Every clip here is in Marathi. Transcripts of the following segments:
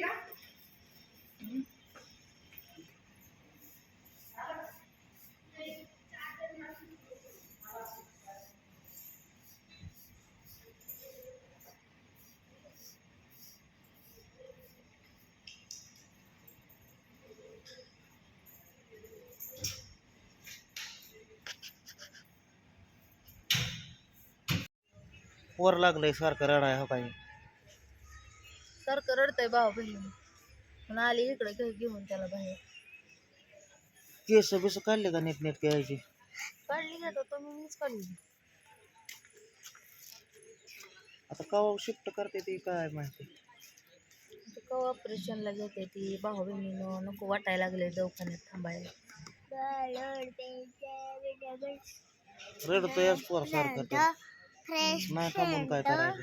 का वर लागलं सारखं रडाय हो सारखं रडतंय भाऊ बहीण पण आली इकडे घे घेऊन त्याला बाहेर. केस बिस काढले का नीट नीट घ्यायची काढली घेतो तो मी मीच काढली. आता कवा शिफ्ट करते ती काय माहिती? का ऑपरेशनला घेते ती भाऊ बहिणीनं. नको वाटायला लागले दवाखान्यात थांबायला. रडतोय पोर सारखं तर. नाही थांबून काय करायचं?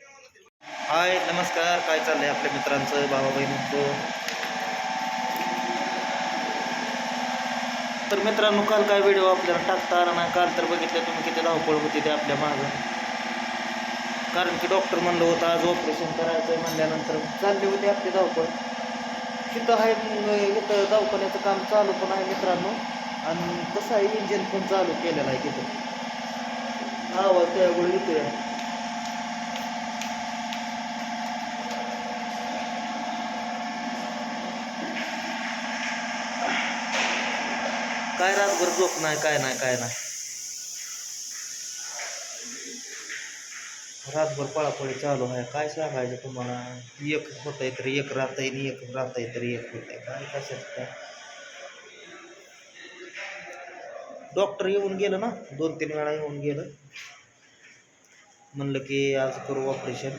हाय नमस्कार. काय चाललंय आपल्या मित्रांचं भावा बहिणींचं तर मित्रांनो काल काय व्हिडिओ आपल्याला टाकता आला नाही काल तर बघितलं तुम्ही किती धावपळ होती ते आपल्या मागं. कारण की डॉक्टर म्हणलं होतं आज ऑपरेशन करायचं म्हणल्यानंतर चालली होती आपली धावपळ. तिथं आहे इथं दवाखान्याचं काम चालू पण आहे मित्रांनो. आणि कसं आहे इंजिन पण चालू केलेलं आहे तिथं. आवाज त्यामुळे येतोय. काय झोप नाही काय नाही काय नाही. रातभर पळापळी चालू आहे. काय सांगायचं तुम्हाला? एक होत आहे तरी एक राहत आहे एक राहत आहे तरी एक होत आहे काय कशाच काय? डॉक्टर येऊन गेलं ना? दोन तीन वेळा येऊन गेलं. म्हणलं की आज करू ऑपरेशन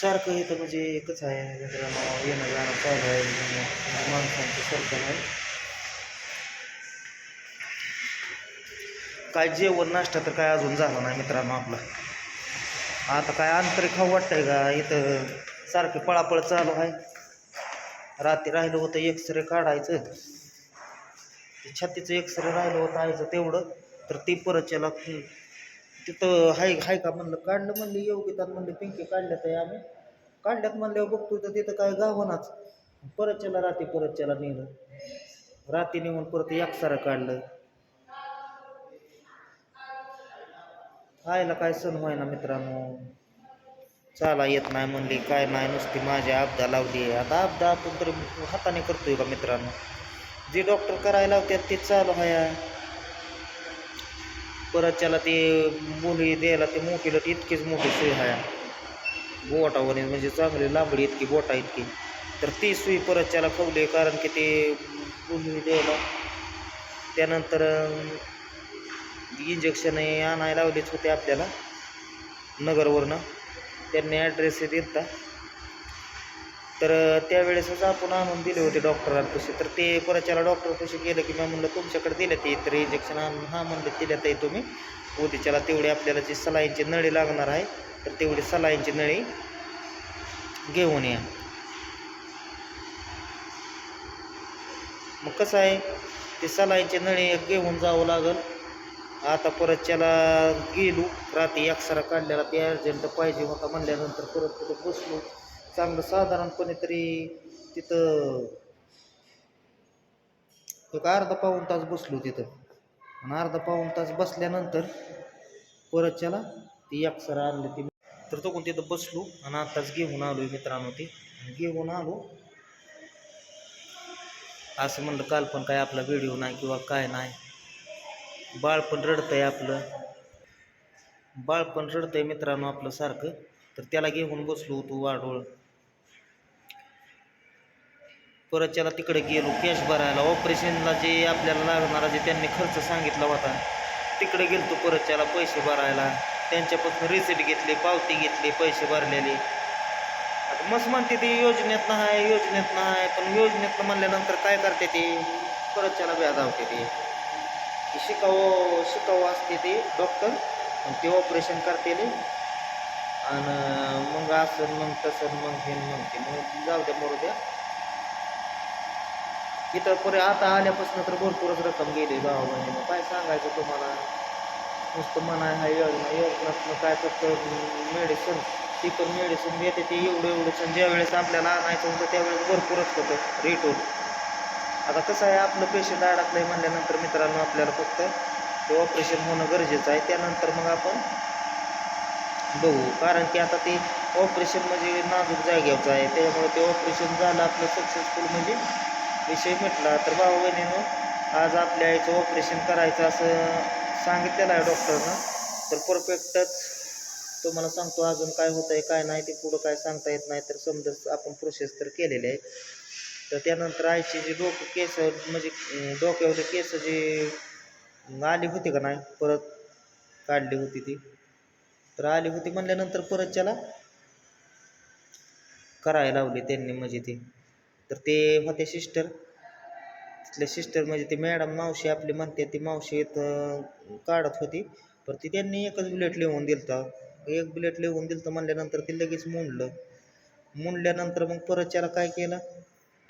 सारखं इथं म्हणजे एकच आहे मित्रांनो येणं जाणं चालू आहे म्हणजे माणसांचं सर्कल आहे काय जेवण नाश्ता तर काय अजून झाला नाही मित्रांनो आपला. आता काय अंतरी खाऊ वाटतंय का? इथं सारखी पळापळ चालू आहे. रात्री राहिलं होतं एक्सरे काढायचं. ते छातीचं एक्सरे राहिलं होतं आयचं तेवढं तर ते परत त्याला तिथं हाय हाय का म्हणलं? काढलं म्हणलं योगितात म्हणलं पिंकी काढल्यात आहे आम्ही. काढल्यात म्हणल्यावर बघतो तर तिथं काय गावनाच. परत चला रात्री परत चला नेलं. राती नेऊन परत एकसारं काढलं. आयला काय सण व्हायना मित्रांनो? चाला येत नाही म्हणली काय नाही नुसती माझ्या आपदा लावली. आता आपदा आपण तर हाताने करतोय का मित्रांनो? जे डॉक्टर करायला लावतात ते चालू आहे परत त्याला ते मुली द्यायला ते मोठीला ती इतकीच मोठी सुई आहे बोटावर म्हणजे चांगली लांबडी इतकी बोटा इतकी. तर ती सुई परत त्याला खवली कारण की ते मुली द्यायला. त्यानंतर इंजेक्शन आणायला लावलेच होते आपल्याला नगरवरनं. त्यांनी ॲड्रेस देता तर त्यावेळेसच आपण आणून दिले होते डॉक्टरांपाशी तर ते परत डॉक्टरपाशी गेलं की मी म्हणलं तुमच्याकडे दिल्या ते तर इंजेक्शन आणून. हां म्हणलं दिल्यात आहे तुम्ही. उद्याच्याला तेवढी आपल्याला जी सलाईंची नळी लागणार आहे तर तेवढी सलाईनची नळी घेऊन या. मग कसं आहे ते सलाईंची नळी घेऊन जावं लागल. आता परत त्याला गेलो रात्री अक्षरा काढलेला ते अर्जंट पाहिजे होता म्हणल्यानंतर परत तिथं बसलो. चांगलं साधारणपणे तरी तिथं एक अर्धा पाऊण तास बसलो तिथं. आणि अर्धा पाऊण तास बसल्यानंतर परत त्याला ती अक्षर आणली ती. तर तो तिथं बसलो आणि आताच घेऊन आलो मित्रांनो ती. घेऊन आलो. असं म्हणलं काल पण काय आपला व्हिडिओ नाही किंवा काय नाही. बाळपण रडतंय आपलं. बाळपण रडतंय मित्रांनो आपलं सारखं. तर त्याला घेऊन बसलो होतो वाढोळ परत त्याला तिकडे गेलो कॅश भरायला. ऑपरेशनला जे आपल्याला लागणारा जे त्यांनी खर्च सांगितला होता तिकडे गेलतो परत त्याला पैसे भरायला. त्यांच्यापासून रिसिट घेतली पावती घेतली पैसे भरलेले. आता मस्त म्हणते ते योजनेत नाही योजनेत नाही. पण योजनेत म्हणल्यानंतर काय करते ते? परत त्याला व्याजावते ते. शिकावं शिकावं असते ते डॉक्टर ते ऑपरेशन करते आणि मग असं मग तसं मग हे मग ते. मग जाऊ द्या मरू द्या. इथं पुरे आता आल्यापासून तर भरपूरच रक्कम गेली गावामध्ये मग काय सांगायचं तुम्हाला? नुसतं म्हणा हा योजना योजनातनं काय फक्त मेडिसिन तिकडं मेडिसिन देते ते एवढं एवढं. ज्या वेळेस आपल्याला आणायचं होतं त्यावेळेस भरपूरच होतं रेट आता कसं आहे आपलं पेशंट अडकलं आहे म्हणल्यानंतर मित्रांनो आपल्याला फक्त ते ऑपरेशन होणं गरजेचं आहे. त्यानंतर मग आपण बघू. कारण की आता ते ऑपरेशन म्हणजे नाजूक जाग्याचं आहे. त्याच्यामुळे ते ऑपरेशन झालं आपलं सक्सेसफुल म्हणजे विषय म्हटला तर भाऊ बहिणीनं आज आपल्या आईचं ऑपरेशन करायचं असं सांगितलेलं आहे डॉक्टरनं तर परफेक्टच तुम्हाला सांगतो अजून काय होतं आहे काय नाही ते पुढं काय सांगता येत नाही तर समजा आपण प्रोसेस तर केलेली आहे. तर त्यानंतर आईची जी डोकं केस म्हणजे अं, केस जी आली होती का नाही परत काढली होती ती. तर आली होती म्हणल्यानंतर परत त्याला करायला लावली त्यांनी म्हणजे ती. तर ते होते सिस्टर तिथल्या सिस्टर म्हणजे ती मॅडम मावशी आपली म्हणते ती मावशी इथं काढत होती. पण ती त्यांनी एकच बुलेट लिहून दिलता. एक बुलेट लिहून दिलं म्हणल्यानंतर ते लगेच मुंडलं. मुंडल्यानंतर मग परत त्याला काय केलं?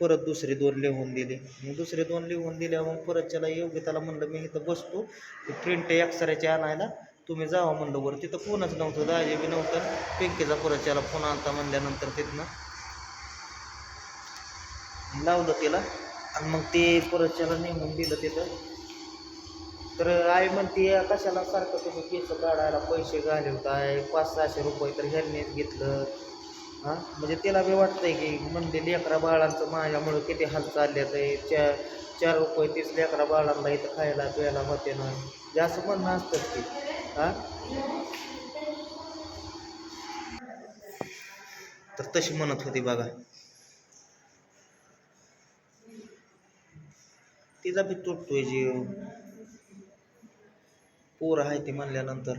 परत दुसरे दोन लिहून दिले. मग दुसरे दोन लिहून दिल्या मग परत त्याला योग्य त्याला म्हणलं मी इथं बसतो. ते प्रिंट एक्सरेचे आणायला. तुम्ही जावा म्हणलं बरं. तिथं कोणच नव्हतं. दाजे बी नव्हतं. पिंकीचा परत त्याला फोन आणता म्हणल्यानंतर तिथनं. लावलं त्याला. आणि मग ते परत त्याला नेमून दिलं तिथं. तर आई म्हणते कशाला सारखं तुम्ही केस काढायला पैसे घालवताय? पाच सहाशे रुपये तर ह्यांनीच घेतलं. हां? म्हणजे तिला बी वाटतंय की म्हणते लेकरा बाळांचं माझ्यामुळं किती हाल चालले आहे. चार चार रुपये तीस लेकरा बाळांना इथं खायला प्यायला होते ना. जे असं म्हणणं असतं की हां? तर तशी म्हणत होती बघा. तिचा बी तुटतोय जीव. पोरं आहे ते म्हणल्यानंतर.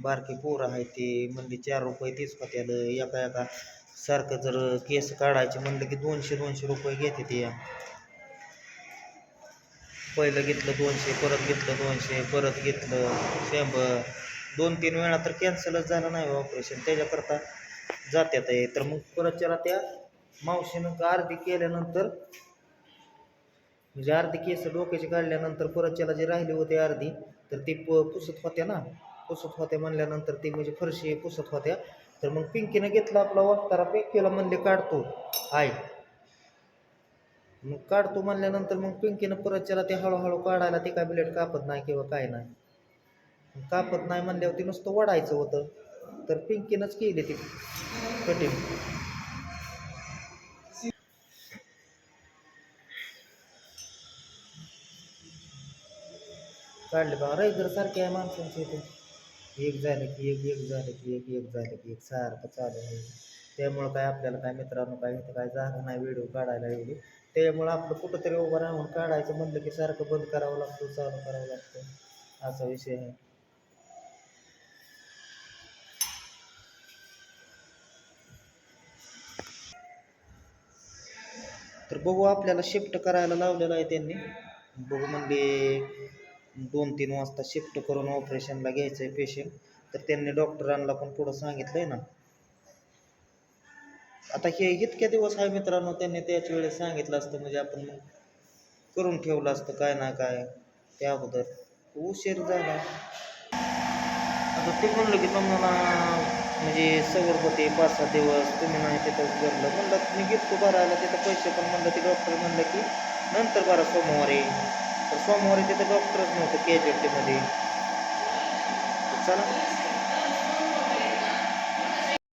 बारकी पोरं आहे ते. म्हणली चार रुपये तेच होत्याला एका एका सारखं जर केस काढायचे म्हणलं की दोनशे दोनशे रुपये घेते ती. या पहिलं घेतलं दोनशे परत घेतलं दोनशे परत घेतलं शंभर. दोन तीन वेळा तर कॅन्सलच झालं नाही ऑपरेशन त्याच्याकरता जात्यात आहे. तर मग परत त्याला त्या मावशीनं अर्धी केल्यानंतर म्हणजे अर्धी केस डोक्याची काढल्यानंतर परत त्याला जे राहिले होते अर्धी तर ती प पुसत होत्या ना. पुसत होत्या म्हणल्यानंतर ती म्हणजे फरशी पुसत होत्या. तर मग पिंकीनं घेतला आपला वाटतारा पिंकीला म्हणले काढतो आय मग काढतो म्हणल्यानंतर मग पिंकीनं परत त्याला ते हळूहळू काढायला ते काय ब्लेड कापत नाही किंवा काय नाही. कापत नाही म्हणल्यावर ते नुसतं वडायचं होतं. तर पिंकीनंच केली ती कटिंग. काढले बघा रेगर सारखे आहे माणसांचे इथे. एक झालं की एक एक झालं की एक एक झालं की एक. सारखं चालू आहे. त्यामुळं काय आपल्याला काय मित्रांनो काय इथं काय जागा नाही व्हिडिओ काढायला एवढी. त्यामुळं आपलं कुठंतरी उभं राहून काढायचं म्हणलं की सारखं बंद करावं लागतं चालू करावं लागतं. असा विषय आहे. तर बघू आपल्याला शिफ्ट करायला लावलेलं आहे त्यांनी. बघू म्हणजे दोन तीन वाजता शिफ्ट करून ऑपरेशनला घ्यायचं आहे पेशंट तर त्यांनी डॉक्टरांना पण पुढं सांगितलं आहे ना. आता हे इतक्या दिवस आहे मित्रांनो त्यांनी त्याच वेळेस सांगितलं असतं म्हणजे आपण करून ठेवलं असतं काय ना काय त्या अगोदर. उशीर झाला. आता ते म्हणलं की तुम्हाला म्हणजे सवरपती पाच सहा दिवस तुम्ही नाही तिथं भरलं. म्हणलं मी घेतो भरायला तिथं पैसे पण म्हणलं ते डॉक्टर म्हणलं की नंतर बारा सोमवारी. तर सोमवारी तिथं डॉक्टरच नव्हतं कॅज्युअल्टीमध्ये चला.